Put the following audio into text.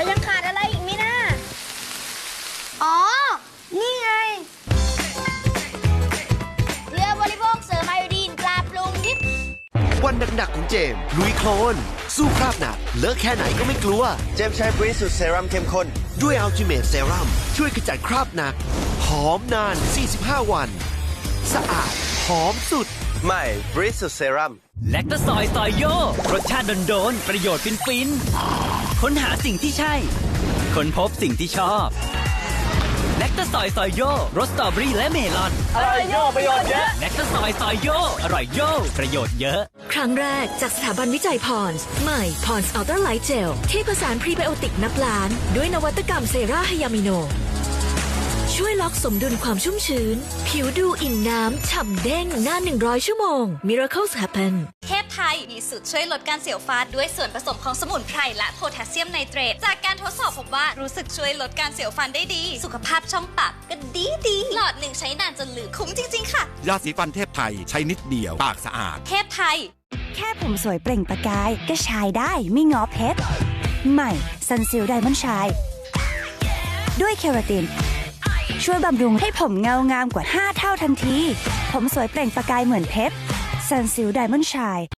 แล้วยังขาดอะไรอีกไหมนะอ๋อ นี่ไง เรือบริโภคเสริมไอโอดีนปลาปรุงดิบวันหนักๆของเจมส์ลุยโคลน สู้คราบหนัก เลิกแค่ไหนก็ไม่กลัว เจมส์ใช้บริสุทธิ์เซรั่มเข้มข้น ด้วยอัลติเมทเซรั่มช่วยขจัดคราบหนัก หอมนาน 45 วัน สะอาด หอมสุด ใหม่บริสุทธิ์เซรั่มแลคตาซอยซอยโยรสชาติโดนๆประโยชน์ฟินๆ ค้นหาสิ่งที่ใช่ ค้นพบสิ่งที่ชอบแลคตาซอยซอยโยรสสตรอเบอรี่และเมลอน อร่อยโยประโยชน์เยอะแลคตาซอยซอยโยอร่อยโยประโยชน์เยอะ ครั้งแรกจากสถาบันวิจัยพรส์ใหม่พรส์อัลตร้าไลท์เจลที่ผสานพรีไบโอติกนับล้าน ด้วยนวัตกรรมเซราไฮยามิโน ช่วยล็อกสมดุลความชุ่มชื้น ผิวดูอิ่มน้ำฉ่ำเด้งนาน100 ชั่วโมง Miracles happen เทพไทยมีสูตรช่วยลดการเสียวฟันด้วยส่วนผสมของสมุนไพรและโพแทสเซียมไนเตรตจากการทดสอบพบว่ารู้สึกช่วยลดการเสียวฟันได้ดี สุขภาพช่องปากก็ดีดีหลอดหนึ่งใช้นานจนลืมคุ้มจริง ๆ ค่ะ ยาสีฟันเทพไทยใช้นิดเดียวปากสะอาด เทพไทย แค่ผมสวยเปล่งประกายก็ชายได้ไม่งอเพชรใหม่ซันซิลไดมอนชายด้วยเคราตินช่วยบำรุงให้ผมเงางามกว่า 5 เท่าทันที ผมสวยเปล่งประกายเหมือนเพชรซันซิลไดมอนชาย